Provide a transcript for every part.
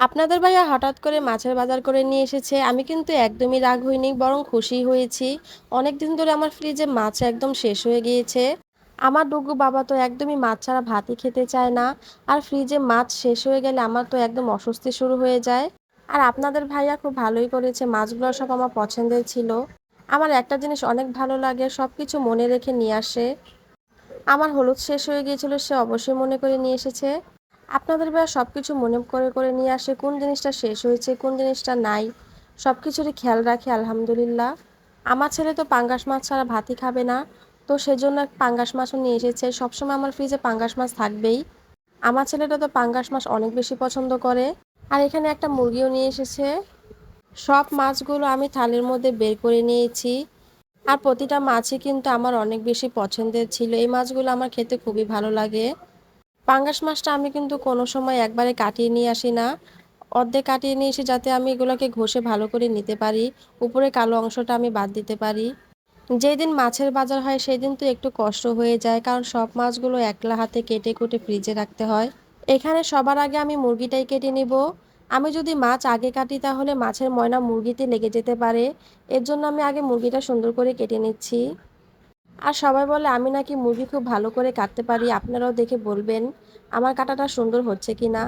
আপনাদের ভাইয়া হঠাৎ করে মাছের বাজার করে নিয়ে এসেছে। আমি কিন্তু একদমই রাগ হইনি, বরং খুশি হয়েছি। অনেক দিন ধরে আমার ফ্রিজে মাছ একদম শেষ হয়ে গিয়েছে। আমার ডুগু বাবা তো একদমই মাছ ছাড়া ভাতই খেতে চায় না। আর ফ্রিজে মাছ শেষ হয়ে গেলে আমার তো একদম অস্বস্তি শুরু হয়ে যায়। আর আপনাদের ভাইয়া খুব ভালোই করেছে, মাছগুলো সব আমার পছন্দের ছিল। আমার একটা জিনিস অনেক ভালো লাগে সব কিছু মনে রেখে নিয়ে আসে। আমার হলুদ শেষ হয়ে গিয়েছিল, সে অবশ্যই মনে করে নিয়ে এসেছে। আপনাদের ভাইয়া সব কিছু মনে করে করে নিয়ে আসে। কোন জিনিসটা শেষ হয়েছে, কোন জিনিসটা নাই সব কিছুরই খেয়াল রাখে, আলহামদুলিল্লাহ। আমার ছেলে তো পাঙ্গাস মাছ ছাড়া ভাতই খাবে না, তো সেজন্য পাঙ্গাস মাছও নিয়ে এসেছে। সবসময় আমার ফ্রিজে পাঙ্গাস মাছ থাকবেই। আমার ছেলেটা তো পাঙ্গাস মাছ অনেক বেশি পছন্দ করে। আর এখানে একটা মুরগিও নিয়ে এসেছে। সব মাছগুলো আমি থালের মধ্যে বের করে নিয়েছি। আর প্রতিটা মাছই কিন্তু আমার অনেক বেশি পছন্দের ছিল। এই মাছগুলো আমার খেতে খুবই ভালো লাগে। পাঙ্গাস মাছটা আমি কিন্তু কোনো সময় একবারে কাটিয়ে নিয়ে আসি না। অর্ধেক কাটিয়ে নিয়ে এসে যাতে আমি এগুলোকে ঘষে ভালো করে নিতে পারি, উপরে কালো অংশটা আমি বাদ দিতে পারি। যেই দিন মাছের বাজার হয় সেই দিন তো একটু কষ্ট হয়ে যায়, কারণ সব মাছগুলো একলা হাতে কেটে কুটে ফ্রিজে রাখতে হয়। এখানে সবার আগে আমি মুরগিটাই কেটে নিব। আমি যদি মাছ আগে কাটি তাহলে মাছের ময়না মুরগিতে লেগে যেতে পারে, এর জন্য আমি আগে মুরগিটা সুন্দর করে কেটে নিচ্ছি। আর সবাই বলে, আমি নাকি মুরগি খুব ভালো করে কাটতে পারি, আপনারাও দেখে বলবেন আমার কাটাটা সুন্দর হচ্ছে কি না?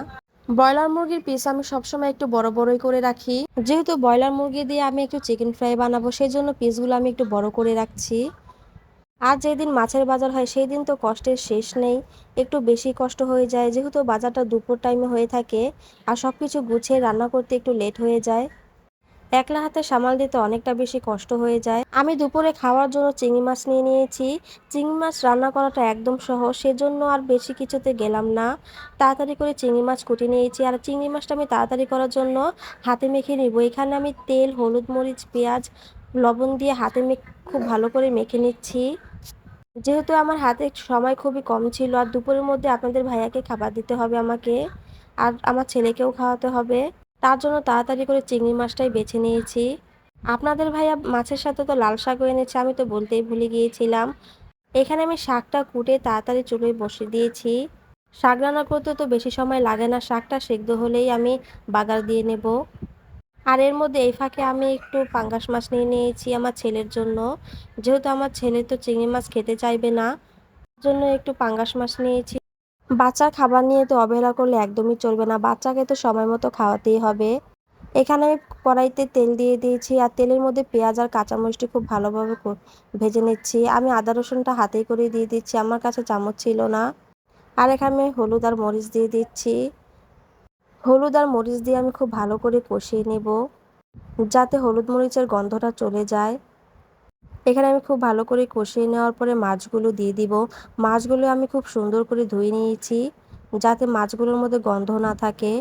ব্রয়লার মুরগির পিস আমি সবসময় একটু বড় বড়ই করে রাখি। যেহেতু ব্রয়লার মুরগি দিয়ে আমি একটু চিকেন ফ্রাই বানাবো সেই জন্য পিসগুলো আমি একটু বড় করে রাখছি। আর যেদিন মাছের বাজার হয় সেই দিন তো কষ্টের শেষ নেই। একটু বেশি কষ্ট হয়ে যায়, যেহেতু বাজারটা দুপুর টাইমে হয়ে থাকে, আর সব কিছু গুছিয়ে রান্না করতে একটু লেট হয়ে যায়। একলা হাতে সামাল দিতে অনেকটা বেশি কষ্ট হয়ে যায়। আমি দুপুরে খাওয়ার জন্য চিংড়ি মাছ নিয়ে নিয়েছি। চিংড়ি মাছ রান্না করাটা একদম সহজ, সেজন্য আর বেশি কিছুতে গেলাম না। তাড়াতাড়ি করে চিংড়ি মাছ কুটে নিয়েছি আর চিংড়ি মাছটা আমি তাড়াতাড়ি করার জন্য হাতে মেখে নিব। এখানে আমি তেল, হলুদ মরিচ, পেঁয়াজ, লবণ দিয়ে হাতে মেখে, খুব ভালো করে মেখে নিচ্ছি। যেহেতু আমার হাতে সময় খুবই কম ছিল, আর দুপুরের মধ্যে আপনাদের ভাইয়াকে খাবার দিতে হবে আমাকে, আর আমার ছেলেকেও খাওয়াতে হবে। তার জন্য তাড়াতাড়ি করে চিংড়ি মাছটাই বেছে নিয়েছি। আপনাদের ভাইয়া মাছের সাথে তো লাল শাকও এনেছে, আমি তো বলতেই ভুলে গিয়েছিলাম। এখানে আমি শাকটা কুটে তাড়াতাড়ি চুলোয় বসিয়ে দিয়েছি। শাক রান্না করতে তো বেশি সময় লাগে না, শাকটা সেদ্ধ হলেই আমি বাগার দিয়ে নেব। আর এর মধ্যে এই ফাঁকে আমি একটু পাঙ্গাস মাছ নিয়ে নিয়েছি আমার ছেলের জন্য। যেহেতু আমার ছেলে তো চিংড়ি মাছ খেতে চাইবে না জন্য একটু পাঙ্গাস মাছ নিয়েছি। বাচ্চার খাবার নিয়ে তো অবহেলা করলে একদমই চলবে না। বাচ্চাকে তো সময় মতো খাওয়াতেই হবে। এখানে আমি কড়াইতে তেল দিয়ে দিয়েছি আর তেলের মধ্যে পেঁয়াজ আর কাঁচামরিচটি খুব ভালোভাবে ভেজে নিচ্ছি। আমি আদা রসুনটা হাতেই করে দিয়ে দিচ্ছি, আমার কাছে চামচ ছিল না। আর এখানে আমি হলুদ আর মরিচ দিয়ে দিচ্ছি। হলুদ আর মরিচ দিয়ে আমি খুব ভালো করে কষিয়ে নেব, যাতে হলুদ মরিচের গন্ধটা চলে যায়। এখানে আমি খুব ভালো করে কষিয়ে নেওয়ার পরে মাছগুলো দিয়ে দিব। মাছগুলো আমি খুব সুন্দর করে ধুয়ে নিয়েছি যাতে মাছগুলোর মধ্যে গন্ধ না থাকে।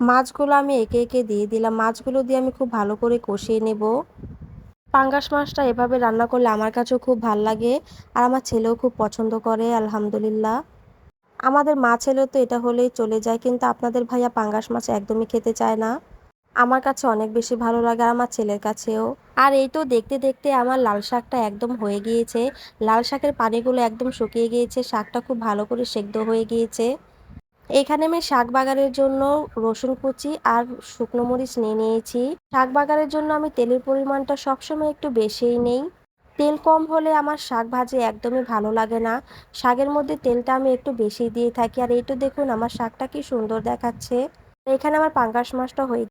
মাছগুলো আমি একে একে দিয়ে দিলাম। মাছগুলো দিয়ে আমি খুব ভালো করে কষিয়ে নেব। পাঙ্গাস মাছটা এভাবে রান্না করলে আমার কাছেও খুব ভালো লাগে আর আমার ছেলেও খুব পছন্দ করে, আলহামদুলিল্লাহ। আমাদের মা ছেলেও তো এটা হলেই চলে যায়, কিন্তু আপনাদের ভাইয়া পাঙ্গাস মাছ একদমই খেতে চায় না। আমার কাছে অনেক বেশি ভালো লাগে আর আমার ছেলের কাছেও। আর এই তো দেখতে দেখতে আমার লাল শাকটা একদম হয়ে গিয়েছে। লাল শাকের পানিগুলো একদম শুকিয়ে গিয়েছে, শাকটা খুব ভালো করে সেদ্ধ হয়ে গিয়েছে। এখানে আমি শাক বাগানের জন্য রসুন কুচি আর শুকনো মরিচ নিয়ে নিয়েছি। শাক বাগানের জন্য আমি তেলের পরিমাণটা সবসময় একটু বেশিই নেই। তেল কম হলে আমার শাক ভাজি একদমই ভালো লাগে না। শাকের মধ্যে তেলটা আমি একটু বেশি দিয়ে থাকি। আর এই তো দেখুন, আমার শাকটা কি সুন্দর দেখাচ্ছে। এখানে আমার পাঙ্গাস মাছটা হয়ে